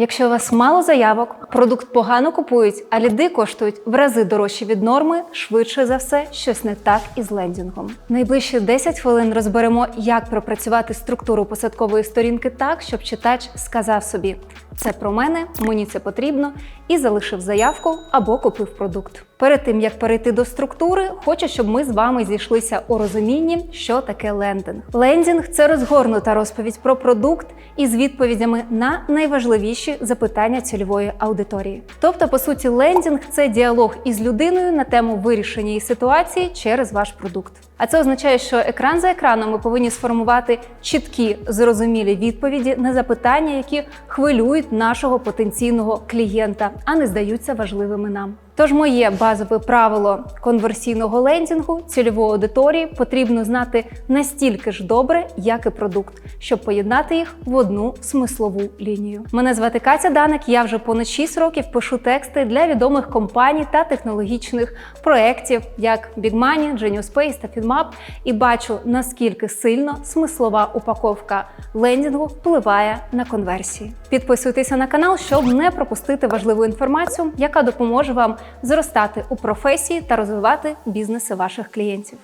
Якщо у вас мало заявок, продукт погано купують, а ліди коштують в рази дорожче від норми, швидше за все, щось не так із лендінгом. Найближчі 10 хвилин розберемо, як пропрацювати структуру посадкової сторінки так, щоб читач сказав собі: це про мене, мені це потрібно, і залишив заявку або купив продукт. Перед тим як перейти до структури, хочу, щоб ми з вами зійшлися у розумінні, що таке лендинг. Лендінг це розгорнута розповідь про продукт із відповідями на найважливіші запитання цільової аудиторії. Тобто, по суті, лендінг це діалог із людиною на тему вирішення її ситуації через ваш продукт. А це означає, що екран за екраном ми повинні сформувати чіткі, зрозумілі відповіді на запитання, які хвилюють нашого потенційного клієнта, а не здаються важливими нам. Тож моє базове правило конверсійного лендінгу цільової аудиторії потрібно знати настільки ж добре, як і продукт, щоб поєднати їх в одну смислову лінію. Мене звати Катя Даник. Я вже понад 6 років пишу тексти для відомих компаній та технологічних проєктів, як Big Money, Genius та FinMap, і бачу наскільки сильно смислова упаковка лендінгу впливає на конверсії. Підписуйтеся на канал, щоб не пропустити важливу інформацію, яка допоможе вам зростати у професії та розвивати бізнеси ваших клієнтів.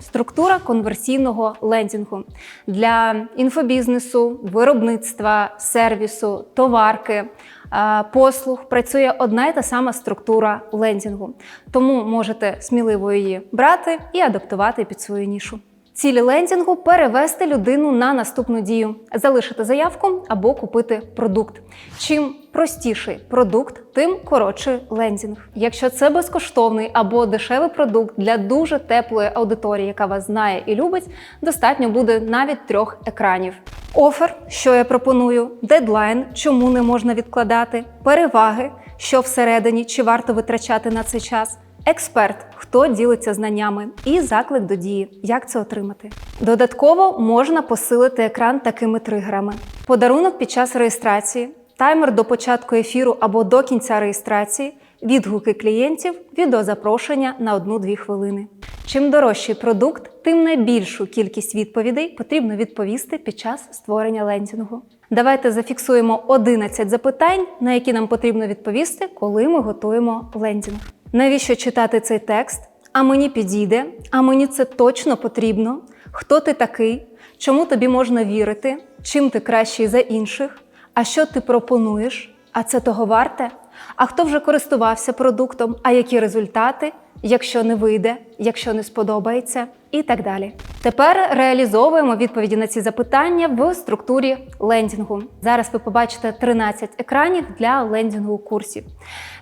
Структура конверсійного лендінгу для інфобізнесу, виробництва, сервісу, товарки, е, послуг працює одна і та сама структура лендінгу. Тому можете сміливо її брати і адаптувати під свою нішу. Цілі лендінгу перевести людину на наступну дію, залишити заявку або купити продукт. Чим простіший продукт, тим коротший лендінг. Якщо це безкоштовний або дешевий продукт для дуже теплої аудиторії, яка вас знає і любить, достатньо буде навіть трьох екранів. Офер, що я пропоную, дедлайн, чому не можна відкладати, переваги, що всередині, чи варто витрачати на цей час. Експерт, хто ділиться знаннями, і заклик до дії, як це отримати. Додатково можна посилити екран такими тригерами: подарунок під час реєстрації, таймер до початку ефіру або до кінця реєстрації, відгуки клієнтів, відеозапрошення на 1-2 хвилини. Чим дорожчий продукт, тим найбільшу кількість відповідей потрібно відповісти під час створення лендінгу. Давайте зафіксуємо 11 запитань, на які нам потрібно відповісти, коли ми готуємо лендінг. Навіщо читати цей текст? А мені підійде, а мені це точно потрібно. Хто ти такий? Чому тобі можна вірити? Чим ти кращий за інших? А що ти пропонуєш? А це того варте? А хто вже користувався продуктом? А які результати? Якщо не вийде, якщо не сподобається, і так далі. Тепер реалізовуємо відповіді на ці запитання в структурі лендінгу. Зараз ви побачите 13 екранів для лендінгу курсів.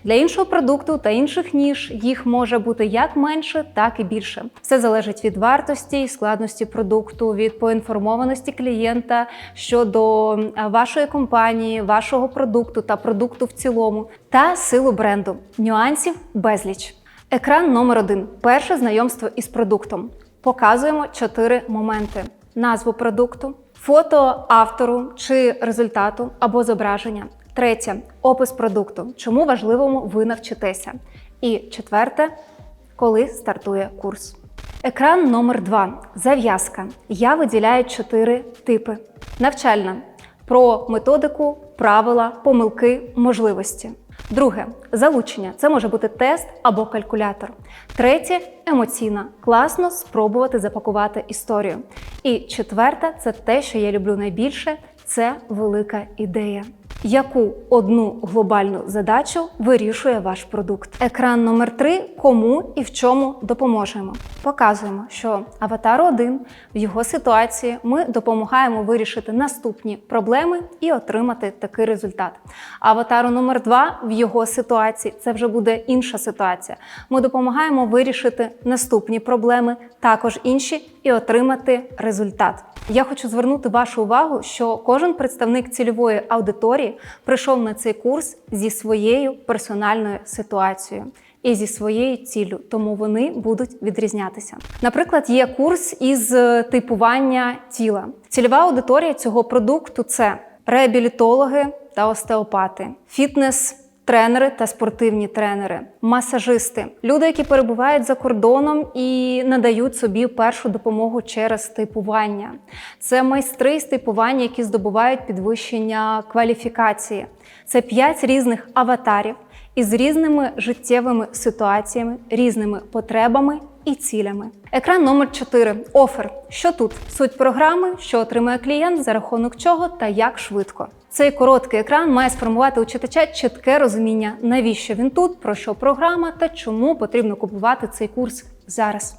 Для іншого продукту та інших ніж їх може бути як менше, так і більше. Все залежить від вартості і складності продукту, від поінформованості клієнта щодо вашої компанії, вашого продукту та продукту в цілому, та силу бренду. Нюансів безліч. Екран номер один перше знайомство із продуктом. Показуємо чотири моменти: назву продукту, фото автору чи результату або зображення. Третє опис продукту, чому важливому ви навчитеся. І четверте, коли стартує курс. Екран номер 2 Зав'язка. Я виділяю чотири типи: навчальна про методику, правила, помилки, можливості. Друге залучення. Це може бути тест або калькулятор. Третє емоційна. Класно спробувати запакувати історію. І четверте це те, що я люблю найбільше це велика ідея. Яку одну глобальну задачу вирішує ваш продукт? Екран номер 3 кому і в чому допоможемо. Показуємо, що аватару 1 в його ситуації ми допомагаємо вирішити наступні проблеми і отримати такий результат. Аватару номер 2 в його ситуації це вже буде інша ситуація. Ми допомагаємо вирішити наступні проблеми, також інші, і отримати результат. Я хочу звернути вашу увагу, що кожен представник цільової аудиторії прийшов на цей курс зі своєю персональною ситуацією. І зі своєю ціллю, тому вони будуть відрізнятися. Наприклад, є курс із типування тіла. Цільова аудиторія цього продукту це реабілітологи та остеопати, фітнес тренери та спортивні тренери, масажисти, люди, які перебувають за кордоном і надають собі першу допомогу через типування. Це майстри з типування, які здобувають підвищення кваліфікації. Це п'ять різних аватарів із різними життєвими ситуаціями, різними потребами і цілями. Екран номер 4 офер. Що тут? Суть програми, що отримує клієнт, за рахунок чого та як швидко. Цей короткий екран має сформувати у читача чітке розуміння, навіщо він тут, про що програма та чому потрібно купувати цей курс зараз.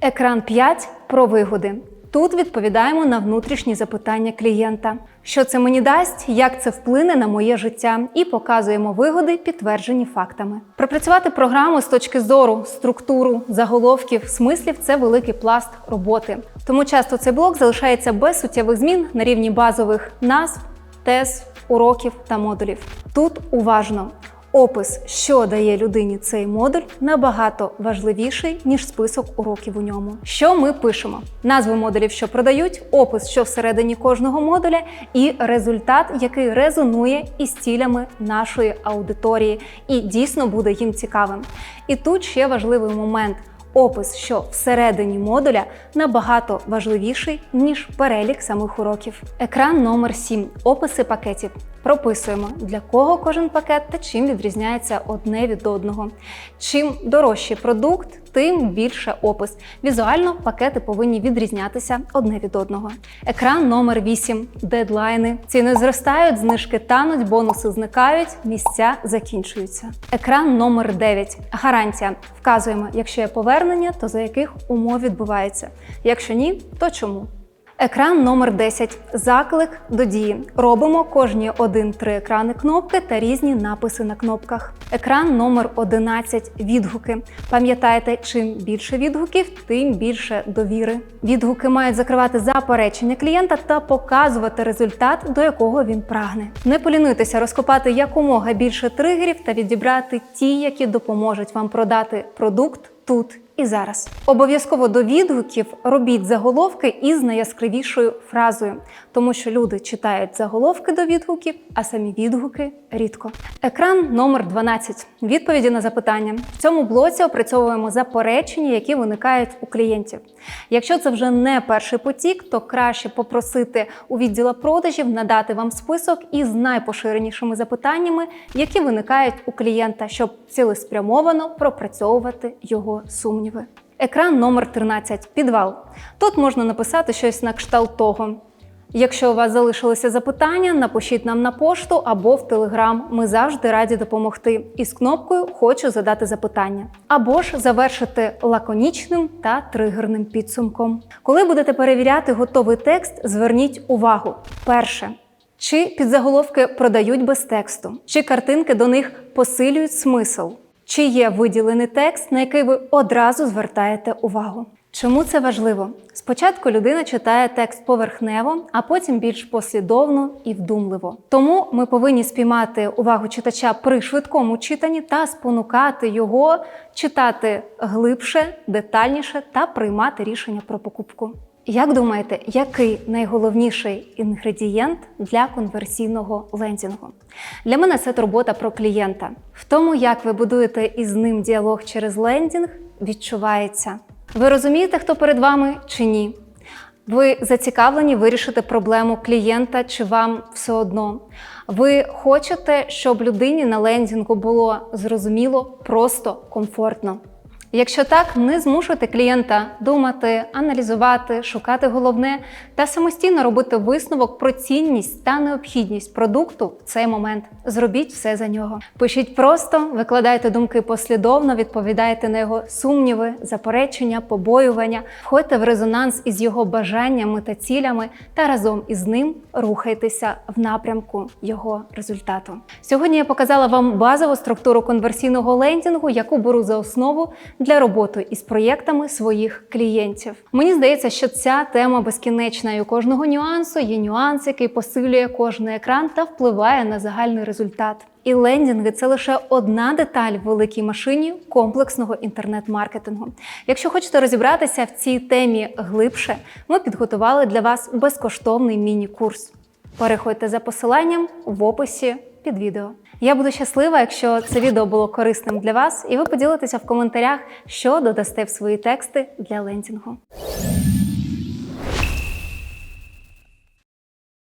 Екран 5 про вигоди. Тут відповідаємо на внутрішні запитання клієнта, що це мені дасть, як це вплине на моє життя, і показуємо вигоди, підтверджені фактами. Пропрацювати програму з точки зору структуру, заголовків, смислів це великий пласт роботи. Тому часто цей блок залишається без суттєвих змін на рівні базових назв, тез, уроків та модулів. Тут уважно. Опис, що дає людині цей модуль, набагато важливіший, ніж список уроків у ньому. Що ми пишемо? Назви модулів, що продають, опис, що всередині кожного модуля, і результат, який резонує із цілями нашої аудиторії, і дійсно буде їм цікавим. І тут ще важливий момент. Опис, що всередині модуля набагато важливіший, ніж перелік самих уроків. Екран номер 7. Описи пакетів. Прописуємо, для кого кожен пакет та чим відрізняється одне від одного. Чим дорожчий продукт, тим більше опис. Візуально пакети повинні відрізнятися одне від одного. Екран номер 8. Дедлайни. Ціни зростають, знижки тануть, бонуси зникають, місця закінчуються. Екран номер 9. Гарантія. Вказуємо, якщо є повернення, то за яких умов відбувається. Якщо ні, то чому? Екран номер 10. Заклик до дії. Робимо кожні 1-3 екрани кнопки та різні написи на кнопках. Екран номер 11. Відгуки. Пам'ятайте, чим більше відгуків, тим більше довіри. Відгуки мають закривати заперечення клієнта та показувати результат, до якого він прагне. Не полінуйтеся розкопати якомога більше тригерів та відібрати ті, які допоможуть вам продати продукт тут і зараз. Обов'язково до відгуків робіть заголовки із найяскравішою фразою, тому що люди читають заголовки до відгуків, а самі відгуки рідко. Екран номер 12. Відповіді на запитання. В цьому блоці опрацьовуємо заперечення, які виникають у клієнтів. Якщо це вже не перший потік, то краще попросити у відділа продажів надати вам список із найпоширенішими запитаннями, які виникають у клієнта, щоб цілеспрямовано пропрацьовувати його сумніви. Екран номер 13. Підвал. Тут можна написати щось на кшталт того. Якщо у вас залишилися запитання, напишіть нам на пошту або в Телеграм. Ми завжди раді допомогти. Із кнопкою Хочу задати запитання. Або ж завершити лаконічним та тригерним підсумком. Коли будете перевіряти готовий текст, зверніть увагу. Перше. Чи підзаголовки продають без тексту, чи картинки до них посилюють смисл, чи є виділений текст, на який ви одразу звертаєте увагу. Чому це важливо? Спочатку людина читає текст поверхнево, а потім більш послідовно і вдумливо. Тому ми повинні спіймати увагу читача при швидкому читанні та спонукати його читати глибше, детальніше та приймати рішення про покупку. Як думаєте, який найголовніший інгредієнт для конверсійного лендінгу? Для мене це турбота про клієнта. В тому, як ви будуєте із ним діалог через лендінг, відчувається. Ви розумієте, хто перед вами чи ні? Ви зацікавлені вирішити проблему клієнта чи вам все одно. Ви хочете, щоб людині на лендінгу було зрозуміло, просто комфортно. Якщо так, не змушуйте клієнта думати, аналізувати, шукати головне та самостійно робити висновок про цінність та необхідність продукту в цей момент. Зробіть все за нього. Пишіть просто, викладайте думки послідовно, відповідайте на його сумніви, заперечення, побоювання, входьте в резонанс із його бажаннями та цілями, та разом із ним рухайтеся в напрямку його результату. Сьогодні я показала вам базову структуру конверсійного лендінгу, яку беру за основу для роботи із проєктами своїх клієнтів. Мені здається, що ця тема безкінечна і у кожного нюансу є нюанс, який посилює кожен екран та впливає на загальний результат. І лендінги це лише одна деталь в великій машині комплексного інтернет-маркетингу. Якщо хочете розібратися в цій темі глибше, ми підготували для вас безкоштовний міні-курс. Переходьте за посиланням в описі під відео. Я буду щаслива, якщо це відео було корисним для вас, і ви поділитеся в коментарях, що додасте в свої тексти для лендінгу.